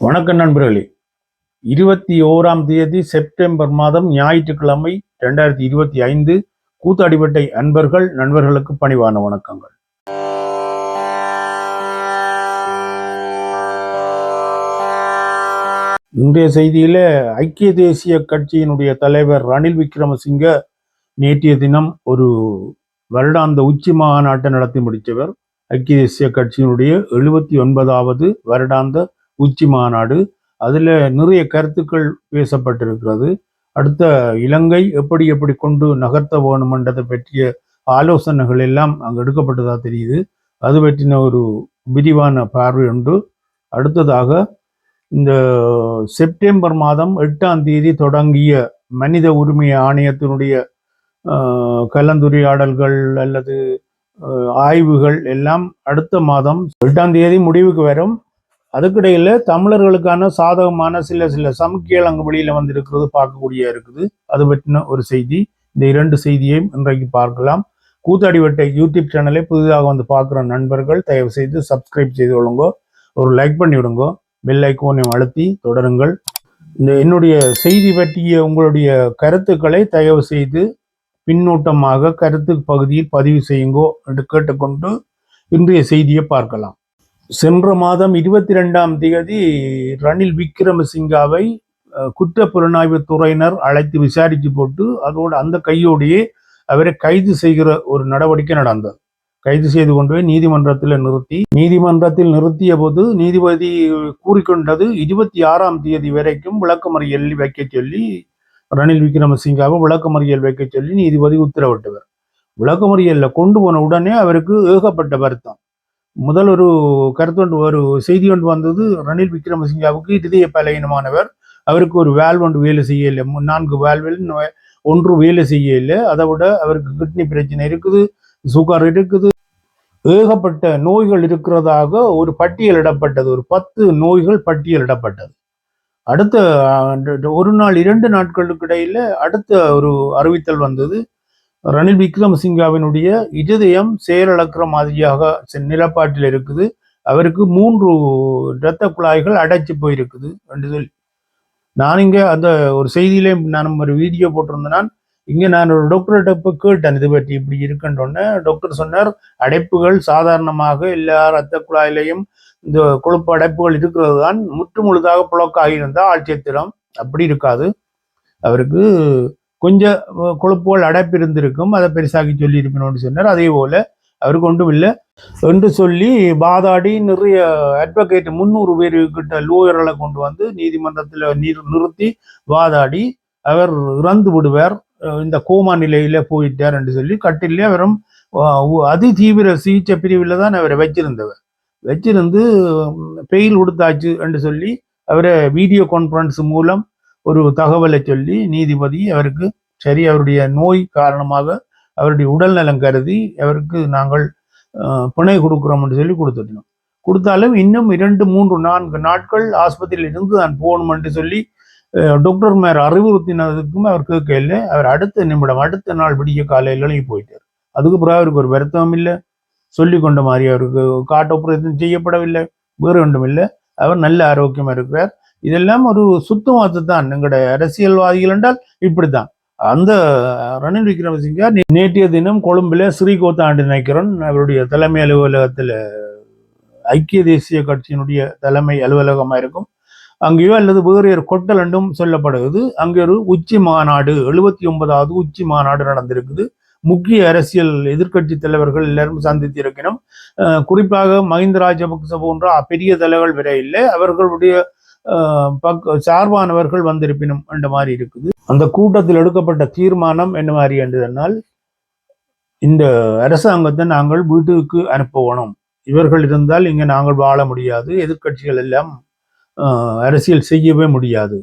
வணக்கம் நண்பர்களே. இருபத்தி ஓராம் தேதி செப்டம்பர் மாதம் ஞாயிற்றுக்கிழமை ரெண்டாயிரத்தி இருபத்தி ஐந்து கூத்தாடிப்பட்டை அன்பர்கள் நண்பர்களுக்கு பணிவான வணக்கங்கள். இன்றைய செய்தியில ஐக்கிய தேசிய கட்சியினுடைய தலைவர் ரணில் விக்ரமசிங்க நேற்றைய தினம் ஒரு வருடாந்த உச்சி மாநாட்டை நடத்தி முடித்தவர். ஐக்கிய தேசிய கட்சியினுடைய எழுபத்தி ஒன்பதாவது வருடாந்த உச்சி மாநாடு. அதில் நிறைய கருத்துக்கள் பேசப்பட்டிருக்கிறது. அடுத்த இலங்கை எப்படி எப்படி கொண்டு நகர்த்த வேணுமென்றதை பற்றிய ஆலோசனைகள் எல்லாம் அங்கு எடுக்கப்பட்டதாக தெரியுது. அது பற்றின ஒரு விரிவான பார்வை உண்டு அடுத்ததாக இந்த செப்டம்பர் மாதம் எட்டாம் தேதி தொடங்கிய மனித உரிமை ஆணையத்தினுடைய கலந்துரையாடல்கள் அல்லது ஆய்வுகள் எல்லாம் அடுத்த மாதம் எட்டாம் தேதி முடிவுக்கு வரும். அதுக்கிடையில் தமிழர்களுக்கான சாதகமான சில சில சமுக்கியல் அங்கு வெளியில் வந்திருக்கிறது பார்க்கக்கூடிய இருக்குது. அது பற்றின ஒரு செய்தி. இந்த இரண்டு செய்தியையும் இன்றைக்கு பார்க்கலாம். கூத்தாடிவட்டை யூடியூப் சேனலை புதிதாக வந்து பார்க்குற நண்பர்கள் தயவு செய்து சப்ஸ்கிரைப் செய்து கொள்ளுங்க. ஒரு லைக் பண்ணி விடுங்க. பெல் ஐக்கோனையும் அழுத்தி தொடருங்கள். இந்த என்னுடைய செய்தி பற்றிய உங்களுடைய கருத்துக்களை தயவு செய்து பின்னூட்டமாக கருத்து பகுதியில் பதிவு செய்யுங்கோ என்று கேட்டுக்கொண்டு இன்றைய செய்தியை பார்க்கலாம். சென்ற மாதம் இருபத்தி ரெண்டாம் தேதி ரணில் விக்ரமசிங்காவை குற்ற புலனாய்வு துறையினர் அழைத்து விசாரித்து போட்டு அதோடு அந்த கையோடையே அவரை கைது செய்கிற ஒரு நடவடிக்கை நடந்தது. கைது செய்து கொண்டு போய் நீதிமன்றத்தில் நிறுத்தி நீதிமன்றத்தில் நிறுத்திய போது நீதிபதி கூறிக்கொண்டது இருபத்தி ஆறாம் தேதி வரைக்கும் விளக்கமறியல் வைக்க சொல்லி ரணில் விக்ரமசிங்காவை விளக்கமறியல் வைக்க சொல்லி நீதிபதி உத்தரவிட்டவர். விளக்கமறியல்ல கொண்டு போன உடனே அவருக்கு ஏகப்பட்ட வருத்தம். முதல் ஒரு கருத்து ஒன்று ஒரு செய்தி ஒன்று வந்தது ரணில் விக்ரமசிங்காவுக்கு இதய பலகீனமானவர் அவருக்கு ஒரு வேல்வ் ஒன்று வேலை செய்யலை. மு- நான்கு வேல்வில் ஒன்று வேலை செய்யலை. அதை விட அவருக்கு கிட்னி பிரச்சனை இருக்குது சுகர் இருக்குது. ஏகப்பட்ட நோய்கள் இருக்கிறதாக ஒரு பட்டியலிடப்பட்டது. ஒரு பத்து நோய்கள் பட்டியலிடப்பட்டது. அடுத்த ஒரு நாள் இரண்டு நாட்களுக்கு இடையில் அடுத்த ஒரு அறிவித்தல் வந்தது. ரணில் விக்ரமசிங்காவினுடைய இதயம் செயலிழக்கிற மாதிரியாக செ- நிலப்பாட்டில் இருக்குது. அவருக்கு மூன்று இரத்த குழாய்கள் அடைச்சு போயிருக்குது. என்று சொல்லி நான் இங்கே அந்த ஒரு செய்தியிலே நான் ஒரு வீடியோ போட்டிருந்தேன் இங்கே நான் ஒரு டாக்டர்கிட்ட இப்போ கேட்டேன். இது பற்றி இப்படி இருக்குன்றோன்னே. டாக்டர் சொன்னார் அடைப்புகள் சாதாரணமாக எல்லா இரத்த குழாயிலையும் இந்த கொழுப்பு அடைப்புகள் இருக்கிறது தான் முற்று முழுதாக புழக்காகி இருந்தால் ஆட்சியத்திரம் அப்படி இருக்காது. அவருக்கு கொஞ்சம் கொழுப்புகள் அடைப்பு இருந்திருக்கும் அதை பெருசாக்கி சொல்லி சொன்னார். அதே போல் அவருக்கு ஒன்றும் இல்லை. என்று சொல்லி வாதாடி நிறைய அட்வொகேட் முந்நூறு பேர் கிட்ட லூயர்களை கொண்டு வந்து நீதிமன்றத்தில் நிறுத்தி வாதாடி அவர் இறந்து விடுவார். இந்த கோமா நிலையில போயிட்டார் என்று சொல்லி கட்டிலே அவரும் அதி தீவிர சிகிச்சை பிரிவில் தான் அவரை வச்சிருந்தவர். வச்சிருந்து பெயில் கொடுத்தாச்சு என்று சொல்லி அவரை வீடியோ கான்ஃபரன்ஸ் மூலம் ஒரு தகவலை சொல்லி நீதிபதி அவருக்கு சரி அவருடைய நோய் காரணமாக அவருடைய உடல் நலம் கருதி அவருக்கு நாங்கள் புனை பிணை கொடுக்குறோம் என்று சொல்லி கொடுத்துட்டோம். கொடுத்தாலும் இன்னும் இரண்டு மூன்று நான்கு நாட்கள் ஆஸ்பத்திரியில் இருந்து நான் போகணும் என்று சொல்லி டாக்டர் மேர் அறிவுறுத்தினதுக்கும் அவர் கேட்கல அவர் அடுத்த நிமிடம் அடுத்த நாள் விடிய காலையில் போயிட்டார். அதுக்கு பிறகு அவருக்கு ஒரு வருத்தம் இல்லை. சொல்லி கொண்ட மாதிரி அவருக்கு காட்டு ஆபரேஷன் செய்யப்படவில்லை. வேறு ஒன்றும் இல்லை. அவர் நல்ல ஆரோக்கியமா இருக்கிறார். இதெல்லாம் ஒரு சுத்தமாத்து தான் எங்களுடைய அரசியல்வாதிகள் என்றால் இப்படித்தான். அந்த ரணில் விக்ரமசிங்கா நேற்றைய தினம் கொழும்புல ஸ்ரீகோத்தாண்டு நினைக்கிறோன் அவருடைய தலைமை அலுவலகத்தில் ஐக்கிய தேசிய கட்சியினுடைய தலைமை அலுவலகமாக இருக்கும். அங்கேயோ அல்லது வேறு ஒரு கொட்டல் என்றும் சொல்லப்படுகிறது. அங்கே ஒரு உச்சி மாநாடு எழுபத்தி ஒன்பதாவது உச்சி மாநாடு நடந்திருக்குது. முக்கிய அரசியல் எதிர்க்கட்சி தலைவர்கள் எல்லாரும் சந்தித்து இருக்கணும் குறிப்பாக மஹிந்த ராஜபக்ச போன்ற பெரிய தலைவர்கள் வரை இல்லை. அவர்களுடைய பக் பக்க சார்பானவர்கள் வந்திருப்பினும் என்ற மாதிரி இருக்குது. அந்த கூட்டத்தில் எடுக்கப்பட்ட தீர்மானம் என்ன மாதிரி என்று சொன்னால் இந்த அரசாங்கத்தை நாங்கள் வீட்டுக்கு அனுப்பணும். இவர்கள் இருந்தால் இங்க நாங்கள் வாழ முடியாது. எதிர்க்கட்சிகள் எல்லாம் அஹ், அரசியல் செய்யவே முடியாது.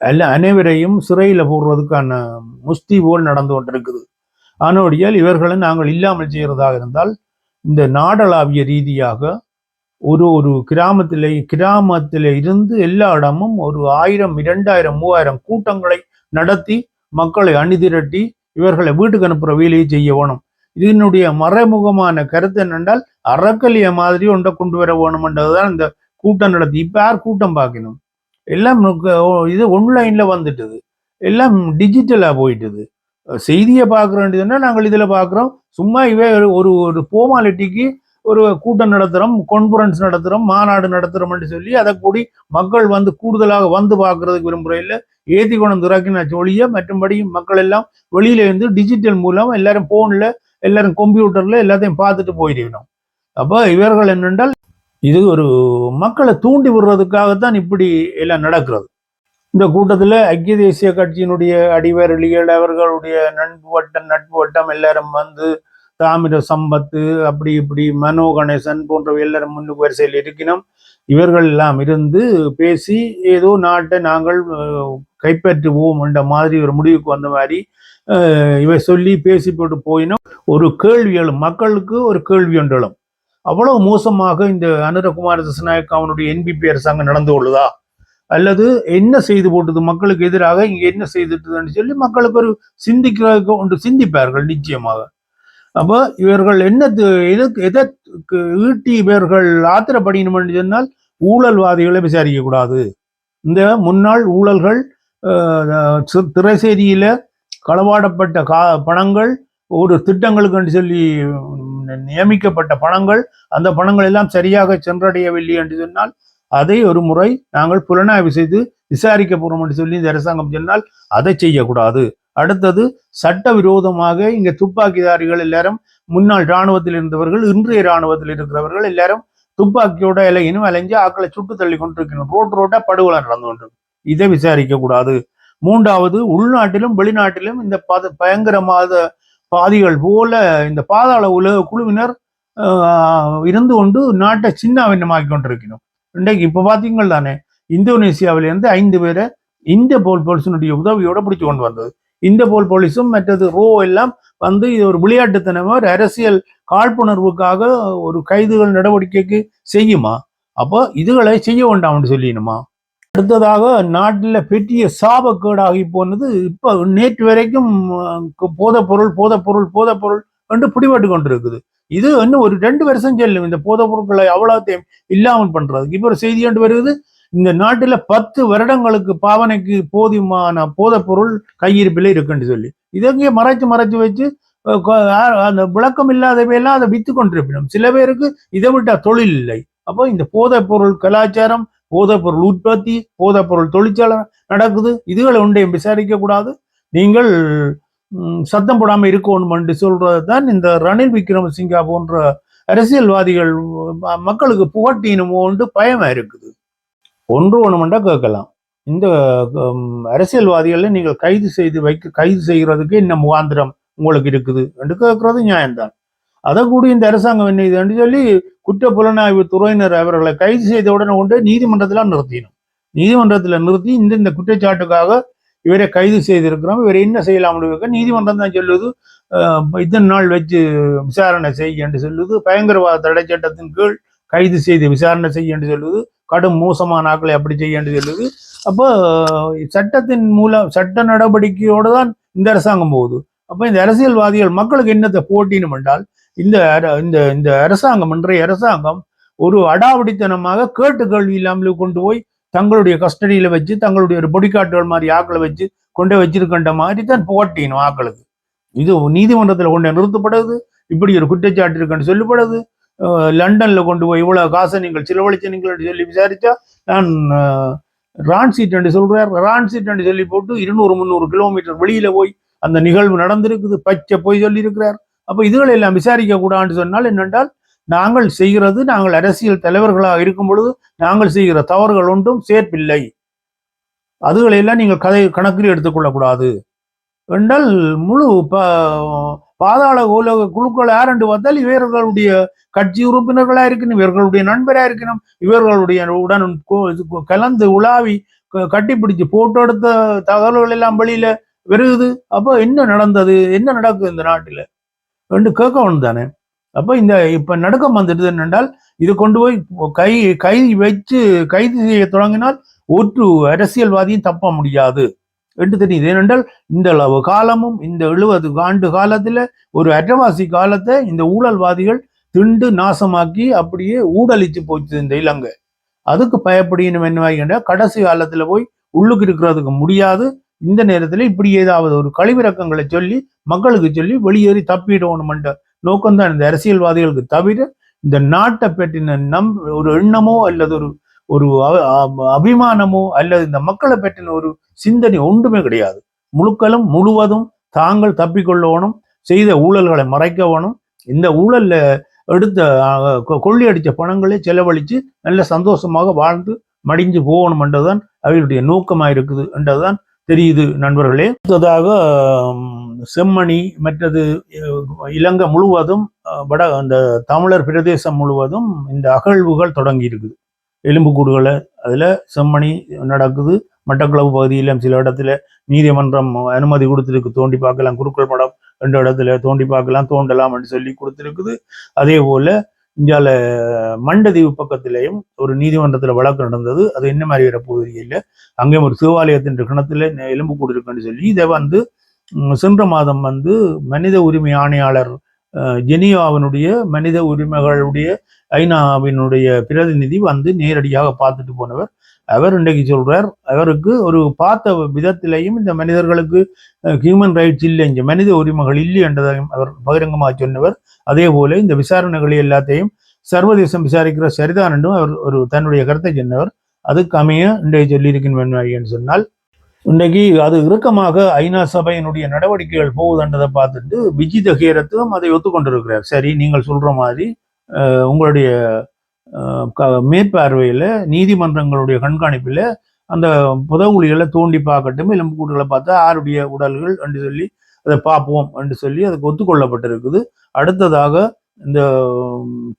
அல்ல அனைவரையும் சிறையில் போடுறதுக்கான முஸ்தி போல் நடந்து கொண்டிருக்குது. ஆனோடியால் இவர்களை நாங்கள் இல்லாமல் செய்கிறதாக இருந்தால் இந்த நாடளாவிய ரீதியாக ஒரு ஒரு கிராமத்திலே கிராமத்திலே இருந்து எல்லா இடமும் ஒரு ஆயிரம் இரண்டாயிரம் மூவாயிரம் கூட்டங்களை நடத்தி மக்களை அணிதிரட்டி இவர்களை வீட்டுக்கு அனுப்புற வேலையை செய்ய வேணும். இதனுடைய மறைமுகமான கருத்து என்னென்றால் அறக்கலிய மாதிரி ஒன்றை கொண்டு வர வேணும்ன்றதுதான் இந்த கூட்டம் நடத்தி. இப்போ யார் கூட்டம் பார்க்கணும்? எல்லாம் இது ஒன்லைன்ல வந்துட்டுது. எல்லாம் டிஜிட்டலாக போயிட்டுது. செய்தியை பார்க்க வேண்டியதுன்னா நாங்கள் இதில் பார்க்குறோம். சும்மா இவே ஒரு- ஒரு ஒரு ஃபார்மாலிட்டிக்கு ஒரு கூட்டம் நடத்துகிறோம் கான்ஃபரன்ஸ் நடத்துகிறோம் மாநாடு நடத்துகிறோம்னு சொல்லி அதை கூடி மக்கள் வந்து கூடுதலாக வந்து பார்க்கறதுக்கு விரும்புறையில் ஏத்தி கொண்டு திறக்கின ஒழிய மற்றும்படி மக்கள் எல்லாம் வெளியில இருந்து டிஜிட்டல் மூலம் எல்லாரும் ஃபோனில் எல்லாரும் கம்ப்யூட்டர்ல எல்லாத்தையும் பார்த்துட்டு போயிடணும். அப்போ இவர்கள் என்னென்றால் இது ஒரு மக்களை தூண்டி விடுறதுக்காகத்தான் இப்படி எல்லாம் நடக்கிறது. இந்த கூட்டத்துல ஐக்கிய தேசிய கட்சியினுடைய அடிவரலிகள் அவர்களுடைய நண்பு வட்டம் நட்பு வட்டம் எல்லாரும் வந்து தாமிர சம்பத்து அப்படி இப்படி மனோ கணேசன் போன்றவை எல்லாரும் முன்னுக்கு வரிசையில் இருக்கணும் இவர்கள் எல்லாம் இருந்து பேசி ஏதோ நாட்டை நாங்கள் கைப்பற்றுவோம் என்ற மாதிரி ஒரு முடிவுக்கு வந்த மாதிரி இவை சொல்லி பேசி போட்டு போயினோம். ஒரு கேள்வி எழும் மக்களுக்கு ஒரு கேள்வி ஒன்று அவ்வளவு மோசமாக இந்த அனுரகுமார திசநாயக் அவனுடைய என்பிபி அரசாங்கம் நடந்து கொள்ளுதா? அல்லது என்ன செய்து போட்டது? மக்களுக்கு எதிராக இங்க என்ன செய்துட்டுதுன்னு சொல்லி மக்களுக்கு ஒரு சிந்திக்க ஒன்று சிந்திப்பார்கள் நிச்சயமாக. அப்போ இவர்கள் என்ன எதற்கு எதற்கு ஈட்டி இவர்கள் என்று சொன்னால் ஊழல்வாதிகளை விசாரிக்க கூடாது. இந்த முன்னாள் ஊழல்கள் அஹ், சி- திரைசேரியில களவாடப்பட்ட கா பணங்கள் ஒரு திட்டங்களுக்கு சொல்லி நியமிக்கப்பட்ட பணங்கள் அந்த பணங்கள் எல்லாம் சரியாக சென்றடையவில்லை என்று சொன்னால் அதை ஒரு முறை நாங்கள் புலனாய்வு செய்து விசாரிக்க போறோம் என்று சொல்லி இந்த அரசாங்கம் சொன்னால் அதை செய்யக்கூடாது. அடுத்தது சட்டவிரோதமாக இங்க துப்பாக்கிதாரிகள் எல்லாரும் முன்னாள் இராணுவத்தில் இருந்தவர்கள் இன்றைய இராணுவத்தில் இருக்கிறவர்கள் எல்லாரும் துப்பாக்கியோட இலையினும் அலைஞ்சு ஆக்களை சுட்டு தள்ளி கொண்டிருக்கணும் ரோட் ரோட்டா படுகொலை நடந்து கொண்டிருக்கு. இதை விசாரிக்க கூடாது மூன்றாவது உள்நாட்டிலும் வெளிநாட்டிலும் இந்த பத பயங்கரமாத பாதிகள் போல இந்த பாதாள உலக குழுவினர் ஆஹ், இருந்து கொண்டு நாட்டை சின்னாவின்னமாக்கி கொண்டிருக்கணும் இன்றைக்கு இப்ப பாத்தீங்கள் தானே இந்தோனேசியாவில இருந்து ஐந்து பேரை இந்த போல் போலீஸினுடைய உதவியோட பிடிச்சு கொண்டு வந்தது. இந்த போல் போலீஸும் மற்றது ரோ எல்லாம் வந்து இது ஒரு விளையாட்டுத்தனமாக ஒரு அரசியல் காழ்ப்புணர்வுக்காக ஒரு கைதுகள் நடவடிக்கைக்கு செய்யுமா? அப்போ இதுகளை செய்ய வேண்டாம்னு சொல்லிடணுமா? அடுத்ததாக நாட்டில் பெரிய சாபக்கேடாகி போனது இப்போ நேற்று வரைக்கும் அஹ், பொருள் போதைப் பொருள் போதைப் பொருள் என்று பிடிபட்டு கொண்டிருக்குது. இது இன்னும் ஒரு ரெண்டு வருஷம் செல்லும். இந்த போதைப் பொருட்களை அவ்வளோத்தையும் இல்லாமல் பண்றதுக்கு. இப்போ ஒரு செய்தி கொண்டு வருகிறது இந்த நாட்டில் பத்து வருடங்களுக்கு பாவனைக்கு போதுமான போதைப் பொருள் கையிருப்பில் இருக்குன்னு சொல்லி. இதங்கே மறைச்சு மறைச்சு வச்சு அந்த விளக்கம் இல்லாதவையெல்லாம் அதை வித்து கொண்டிருப்பினோம். சில பேருக்கு இதை விட்டா தொழில் இல்லை. அப்போ இந்த போதைப்பொருள் கலாச்சாரம் போதைப் பொருள் உற்பத்தி போதைப் பொருள் தொழிற்சாலை நடக்குது. இதுகளை ஒன்றையும் விசாரிக்க கூடாது. நீங்கள் சத்தம் போடாமல் இருக்கணும் என்று சொல்றது தான் இந்த ரணில் விக்ரமசிங்கா போன்ற அரசியல்வாதிகள் ம- மக்களுக்கு புகட்டினுமோன்று பயமா இருக்குது. ஒன்று ஒண்ணுமெண்டா கேட்கலாம். இந்த அரசியல்வாதிகளை நீங்கள் கைது செய்து வைக்க கைது செய்கிறதுக்கு என்ன முகாந்திரம் உங்களுக்கு இருக்குது என்று கேட்கறது நியாயம்தான். அதை கூட இந்த அரசாங்கம் என்ன இதுன்னு சொல்லி குற்ற புலனாய்வு துறையினர் அவர்களை கைது செய்த உடனே கொண்டு நீதிமன்றத்தில் நிறுத்தினோம் நீதிமன்றத்தில் நிறுத்தி இந்த இந்த குற்றச்சாட்டுக்காக இவரை கைது செய்திருக்கிறோம். இவரை என்ன செய்யலாம் இருக்க நீதிமன்றம் தான் சொல்லுது இத்தனை நாள் வச்சு விசாரணை செய் என்று சொல்லுது. பயங்கரவாத தடை சட்டத்தின் கீழ் கைது செய்து விசாரணை செய்ய என்று சொல்லுது. கடும் மோசமான ஆக்களை அப்படி செய்ய சொல்லுது அப்போ சட்டத்தின் மூலம் சட்ட நடவடிக்கையோடு தான் இந்த அரசாங்கம் போகுது. அப்போ இந்த அரசியல்வாதிகள் மக்களுக்கு என்னத்தை போட்டினும் என்றால் இந்த அர- இந்த இந்த அரசாங்கம் இன்றைய அரசாங்கம் ஒரு அடாவடித்தனமாக கேட்டு கேள்வி இல்லாமல் கொண்டு போய் தங்களுடைய கஸ்டடியில வச்சு தங்களுடைய ஒரு பொடிக்காட்டுகள் மாதிரி ஆக்களை வச்சு கொண்டு வச்சிருக்கின்ற மாதிரி தான் போட்டினும் ஆக்களுக்கு. இது நீதிமன்றத்தில் கொண்டு நிறுத்தப்படுது. இப்படி ஒரு குற்றச்சாட்டு இருக்குன்னு சொல்லப்படுது. லண்டன்ல கொண்டு போய் இவ்வளவு காசை நீங்கள் செலவழிச்சீங்கள் நீங்கள் சொல்லி விசாரித்தா நான் ரான்சீட் ரான் சீட் என்று சொல்றார். ரான் சீட் என்று சொல்லி போட்டு இருநூறு முந்நூறு கிலோமீட்டர் வெளியில போய் அந்த நிகழ்வு நடந்திருக்குது. பச்சை போய் சொல்லியிருக்கிறார். அப்போ அப்ப இதுகளை எல்லாம் விசாரிக்க கூடாதுன்னு சொன்னால் என்னென்றால் நாங்கள் செய்கிறது நாங்கள் அரசியல் தலைவர்களாக இருக்கும் பொழுது நாங்கள் செய்கிற தவறுகள் ஒன்றும் சேர்ப்பில்லை. அதுகளையெல்லாம் நீங்கள் கதை கணக்கில் எடுத்துக்கொள்ளக்கூடாது. என்றால் முழு ப- பாதாள உலக குழுக்கள் யாரென்று பார்த்தால் இவர்களுடைய கட்சி உறுப்பினர்களா இருக்கணும் இவர்களுடைய நண்பரா இருக்கணும் இவர்களுடைய உடன் கோ- கலந்து உலாவி க- கட்டிப்பிடிச்சு போட்டோ எடுத்த தகவல்கள் எல்லாம் வெளியில வருகுது. அப்போ என்ன நடந்தது? என்ன நடக்குது இந்த நாட்டில்? என்று கேட்கணும் தானே அப்போ இந்த இப்போ நடுக்கம் வந்துடுது என்னென்றால் இது கொண்டு போய் கை கை வச்சு கைது செய்ய தொடங்கினால் ஒரு அரசியல்வாதியும் தப்ப முடியாது. என்று தெரியுது ஏனென்றால் இந்த அளவு காலமும் இந்த எழுபது ஆண்டு காலத்தில் ஒரு அற்றவாசி காலத்தை இந்த ஊழல்வாதிகள் திண்டு நாசமாக்கி அப்படியே ஊடலிச்சு போச்சு இந்த இலங்கை. அதுக்கு பயப்படினும் என்ன கடைசி காலத்தில் போய் உள்ளுக்கு இருக்கிறதுக்கு முடியாது. இந்த நேரத்தில் இப்படி ஏதாவது ஒரு கழிவிறக்கங்களை சொல்லி மக்களுக்கு சொல்லி வெளியேறி தப்பிடணுமென்ற நோக்கம்தான் இந்த அரசியல்வாதிகளுக்கு தவிர இந்த நாட்டை பற்றின நம் ஒரு எண்ணமோ அல்லது ஒரு ஒரு அபிமானமோ அல்லது இந்த மக்களை பற்றின ஒரு சிந்தனை ஒன்றுமே கிடையாது. முழுக்களும் முழுவதும் தாங்கள் தப்பிக்கொள்ளணும் செய்த ஊழல்களை மறைக்க வேணும் இந்த ஊழல்ல எடுத்த அஹ், கொ- பணங்களை செலவழித்து நல்ல சந்தோஷமாக வாழ்ந்து மடிஞ்சு போகணும் என்றதுதான் அவர்களுடைய நோக்கமாக இருக்குது என்றதுதான் தெரியுது நண்பர்களே. அடுத்ததாக செம்மணி மற்றது இலங்கை முழுவதும் வட அந்த தமிழர் பிரதேசம் முழுவதும் இந்த அகழ்வுகள் தொடங்கி இருக்குது எலும்புக்கூடுகளை அதில் செம்மணி நடக்குது. மட்டக்களவு பகுதியிலும் சில இடத்துல நீதிமன்றம் அனுமதி கொடுத்துருக்கு. தோண்டி பார்க்கலாம் குருக்கள் மடம் ரெண்டு இடத்துல தோண்டி பார்க்கலாம் தோண்டலாம் என்று சொல்லி கொடுத்துருக்குது. அதே போல இந்தியால மண்டதீவு பக்கத்திலேயும் ஒரு நீதிமன்றத்தில் வழக்கு நடந்தது. அது என்ன மாதிரி வரப்போகுது இல்லை. அங்கேயும் ஒரு சிவாலயத்தின் கிணத்துல எலும்புக்கூடு இருக்குன்னு சொல்லி இதை வந்து சென்ற மாதம் வந்து மனித உரிமை ஆணையாளர் ஜெனியாவினுடைய மனித உரிமைகளுடைய ஐநாவினுடைய பிரதிநிதி வந்து நேரடியாக பார்த்துட்டு போனவர். அவர் இன்றைக்கு சொல்றார் அவருக்கு ஒரு பார்த்த விதத்திலையும் இந்த மனிதர்களுக்கு ஹியூமன் ரைட்ஸ் இல்லை இங்க மனித உரிமைகள் இல்லை என்றதையும் அவர் பகிரங்கமாக சொன்னவர். அதே போல இந்த விசாரணைகளை எல்லாத்தையும் சர்வதேசம் விசாரிக்கிற சரிதான் என்றும் அவர் ஒரு தன்னுடைய கருத்தை சொன்னவர். அதுக்கு அமைய இன்றைய சொல்லியிருக்கின்றன என்று சொன்னால் இன்றைக்கு அது இறுக்கமாக ஐநா சபையினுடைய நடவடிக்கைகள் போகுதுன்றதை பார்த்துட்டு விஜித ஹேரத்தும் அதை ஒத்துக்கொண்டிருக்கிறார். சரி நீங்கள் சொல்ற மாதிரி உங்களுடைய மேற்பார்வையில் நீதிமன்றங்களுடைய கண்காணிப்பில் அந்த புதகுழிகளை தோண்டி பார்க்கட்டும் எலும்புக்கூடுகளை பார்த்தா ஆருடைய உடல்கள் என்று சொல்லி அதை பார்ப்போம் என்று சொல்லி அதுக்கு ஒத்துக்கொள்ளப்பட்டிருக்குது. அடுத்ததாக இந்த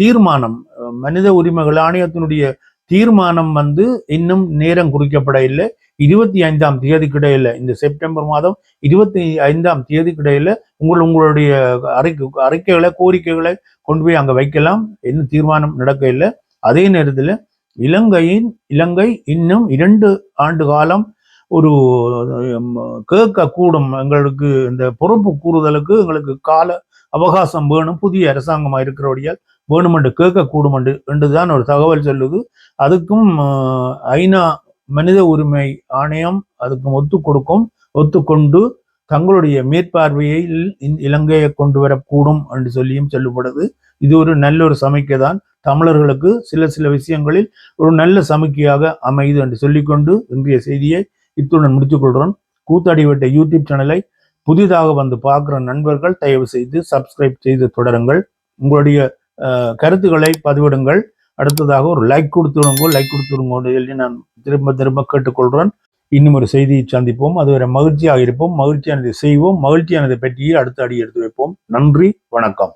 தீர்மானம் மனித உரிமைகள் ஆணையத்தினுடைய தீர்மானம் வந்து இன்னும் நேரம் குறிக்கப்பட இல்லை இருபத்தி ஐந்தாம் தேதிக்கிடையில இந்த செப்டம்பர் மாதம் இருபத்தி ஐந்தாம் தேதிக்கிடையில உங்கள் உங்களுடைய அறிக்கை அறிக்கைகளை கோரிக்கைகளை கொண்டு போய் அங்கே வைக்கலாம். என்ன தீர்மானம் நடக்க இல்லை. அதே நேரத்தில் இலங்கையின் இலங்கை இன்னும் இரண்டு ஆண்டு காலம் ஒரு கேட்கக்கூடும் எங்களுக்கு இந்த பொறுப்பு கூறுதலுக்கு எங்களுக்கு கால அவகாசம் வேணும். புதிய அரசாங்கமா இருக்கிறபடியால் வேணுமென்று கேட்கக்கூடும் என்று என்றுதான் ஒரு தகவல் சொல்லுது. அதுக்கும் ஐநா மனித உரிமை ஆணையம் அதுக்கும் ஒத்து கொடுக்கும் ஒத்துக்கொண்டு தங்களுடைய மேற்பார்வையில் இந்த இலங்கையை கொண்டு வரக்கூடும் என்று சொல்லியும் சொல்லப்படுது. இது ஒரு நல்ல ஒரு சமிக்கை தான். தமிழர்களுக்கு சில சில விஷயங்களில் ஒரு நல்ல சமிக்கையாக அமையுது என்று சொல்லிக்கொண்டு இன்றைய செய்தியை இத்துடன் முடித்துக்கொள்கிறோம். கூத்தாடி விட்ட யூடியூப் சேனலை புதிதாக வந்து பார்க்குற நண்பர்கள் தயவு செய்து சப்ஸ்கிரைப் செய்து தொடருங்கள். உங்களுடைய கருத்துக்களை பதிவிடுங்கள். அடுத்ததாக ஒரு லைக் கொடுத்துருங்கோ லைக் கொடுத்துருங்கோ சொல்லி நான் திரும்ப திரும்ப கேட்டுக்கொள்கிறேன் இன்னும் ஒரு செய்தியை சந்திப்போம். அதுவரை மகிழ்ச்சியாக இருப்போம். மகிழ்ச்சியானதை செய்வோம். மகிழ்ச்சியானதை பற்றியே அடுத்த அடி எடுத்து வைப்போம். நன்றி வணக்கம்.